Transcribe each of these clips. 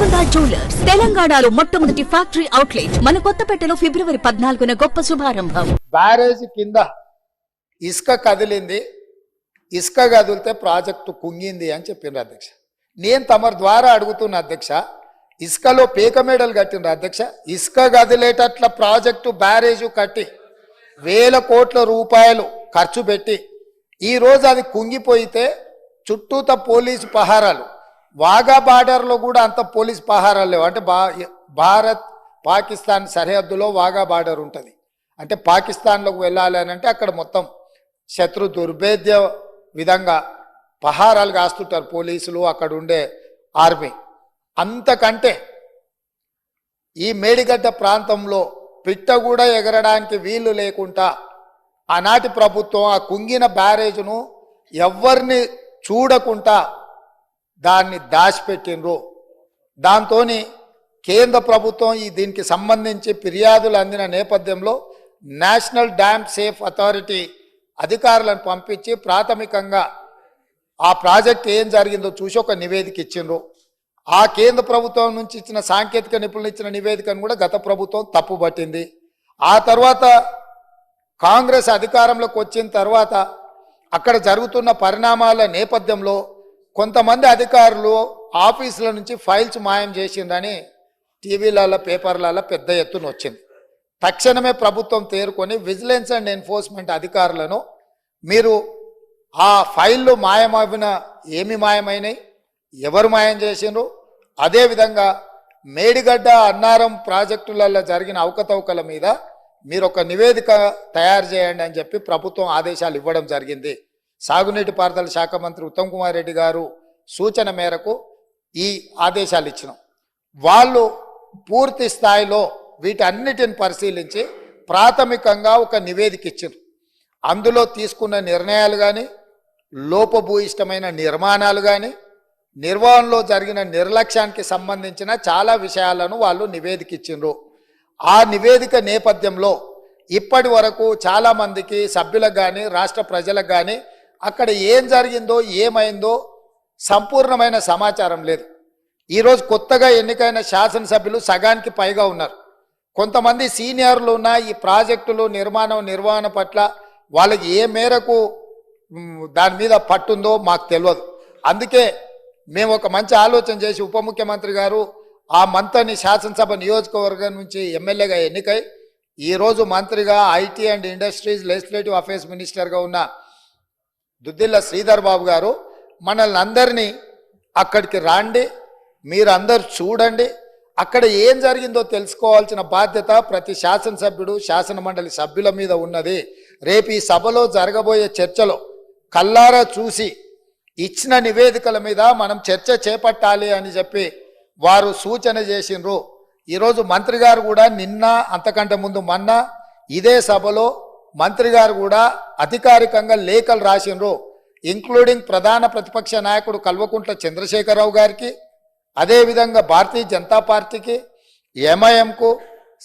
Golconda jewellers తెలంగాణలో మొట్టమొదటి factory outlet మన కొత్తపేటలో ఫిబ్రవరి పద్నాలుగున గొప్ప శుభారంభం. బ్యారేజ్ కింద ఇసుక కదిలింది. ఇసుక కదిలితే ప్రాజెక్టు కుంగింది అని చెప్పిండ్రు అధ్యక్ష. నేను తమరి ద్వారా అడుగుతున్న అధ్యక్ష ఇసుకలో పేక మేడలు కట్టిండ్రు అధ్యక్ష. ఇసుక కదిలేటట్ల ప్రాజెక్టు బ్యారేజు కట్టి వేల కోట్ల రూపాయలు ఖర్చు పెట్టి ఈ రోజు అది కుంగిపోయితే చుట్టూత పోలీసు పహారాలు. వాగా బార్డర్లో కూడా అంత పోలీస్ పహారాలు లేవు. అంటే బా భారత్ పాకిస్తాన్ సరిహద్దులో వాగా బార్డర్ ఉంటుంది. అంటే పాకిస్తాన్లోకి వెళ్ళాలి అని అంటే అక్కడ మొత్తం శత్రు దుర్భేద్య విధంగా పహారాలు కాస్తుంటారు పోలీసులు. అక్కడ ఉండే ఆర్మీ అంతకంటే ఈ మేడిగడ్డ ప్రాంతంలో పిట్ట కూడా ఎగరడానికి వీలు లేకుండా ఆనాటి ప్రభుత్వం ఆ కుంగిన బ్యారేజ్ను ఎవరిని చూడకుండా దాన్ని దాచిపెట్టినరు దాంతో కేంద్ర ప్రభుత్వం ఈ దీనికి సంబంధించి ఫిర్యాదులు అందిన నేపథ్యంలో నేషనల్ డ్యామ్ సేఫ్ అథారిటీ అధికారులను పంపించి ప్రాథమికంగా ఆ ప్రాజెక్ట్ ఏం జరిగిందో చూసి ఒక నివేదిక ఇచ్చిండ్రు. ఆ కేంద్ర ప్రభుత్వం నుంచి ఇచ్చిన సాంకేతిక నిపుణులు ఇచ్చిన నివేదికను కూడా గత ప్రభుత్వం తప్పుపట్టింది. ఆ తర్వాత కాంగ్రెస్ అధికారంలోకి వచ్చిన తర్వాత అక్కడ జరుగుతున్న పరిణామాల నేపథ్యంలో కొంతమంది అధికారులు ఆఫీసుల నుంచి ఫైల్స్ మాయం చేసిందని టీవీలలో పేపర్లలో పెద్ద ఎత్తున వచ్చింది. తక్షణమే ప్రభుత్వం తేరుకొని విజిలెన్స్ అండ్ ఎన్ఫోర్స్మెంట్ అధికారులను మీరు ఆ ఫైళ్ళు మాయమవిన ఏమి మాయమైనవి ఎవరు మాయం చేసిండ్రు? అదేవిధంగా మేడిగడ్డ అన్నారం ప్రాజెక్టులలో జరిగిన అవకతవకల మీద మీరు ఒక నివేదిక తయారు చేయండి అని చెప్పి ప్రభుత్వం ఆదేశాలు ఇవ్వడం జరిగింది. సాగునీటి పారుదల శాఖ మంత్రి ఉత్తమ్ కుమార్ రెడ్డి గారు సూచన మేరకు ఈ ఆదేశాలు ఇచ్చినాం. వాళ్ళు పూర్తి స్థాయిలో వీటన్నిటిని పరిశీలించి ప్రాథమికంగా ఒక నివేదిక ఇచ్చారు. అందులో తీసుకున్న నిర్ణయాలు కానీ లోపభూయిష్టమైన నిర్మాణాలు కానీ నిర్వహణలో జరిగిన నిర్లక్ష్యానికి సంబంధించిన చాలా విషయాలను వాళ్ళు నివేదిక ఇచ్చిండ్రు ఆ నివేదిక నేపథ్యంలో ఇప్పటి వరకు చాలామందికి సభ్యులకు కానీ రాష్ట్ర ప్రజలకు కానీ అక్కడ ఏం జరిగిందో ఏమైందో సంపూర్ణమైన సమాచారం లేదు. ఈరోజు కొత్తగా ఎన్నికైన శాసనసభ్యులు సగానికి పైగా ఉన్నారు. కొంతమంది సీనియర్లు ఉన్న ఈ ప్రాజెక్టులు నిర్మాణం నిర్వహణ పట్ల వాళ్ళకి ఏ మేరకు దాని మీద పట్టుందో మాకు తెలియదు అందుకే మేము ఒక మంచి ఆలోచన చేసి ఉప ముఖ్యమంత్రి గారు ఆ మంత్రిని శాసనసభ నియోజకవర్గం నుంచి ఎమ్మెల్యేగా ఎన్నికై ఈరోజు మంత్రిగా IT and industries legislative affairs మినిస్టర్గా ఉన్న దుద్దిల్ల శ్రీధర్ బాబు గారు మనల్ని అందరినీ అక్కడికి రాండి మీరందరు చూడండి అక్కడ ఏం జరిగిందో తెలుసుకోవాల్సిన బాధ్యత ప్రతి శాసనసభ్యుడు శాసన మండలి సభ్యుల మీద ఉన్నది. రేపు ఈ సభలో జరగబోయే చర్చలో కల్లారా చూసి ఇచ్చిన నివేదికల మీద మనం చర్చ చేపట్టాలి అని చెప్పి వారు సూచన చేసిండ్రు. ఈరోజు మంత్రి గారు కూడా నిన్న అంతకంటే ముందు మొన్న ఇదే సభలో మంత్రి గారు కూడా అధికారికంగా లేఖలు రాసినరు ఇంక్లూడింగ్ ప్రధాన ప్రతిపక్ష నాయకుడు కల్వకుంట్ల చంద్రశేఖరరావు గారికి అదేవిధంగా భారతీయ జనతా పార్టీకి ఎంఐఎంకు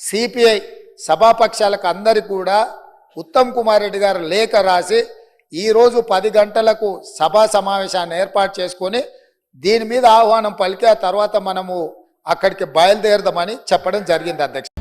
సిపిఐ సభాపక్షాలకు అందరికి కూడా ఉత్తమ్ కుమార్ రెడ్డి గారు లేఖ రాసి ఈరోజు పది గంటలకు సభా సమావేశాన్ని ఏర్పాటు చేసుకొని దీని మీద ఆహ్వానం పలికి ఆ తర్వాత మనము అక్కడికి బయలుదేరదామని చెప్పడం జరిగింది అధ్యక్ష.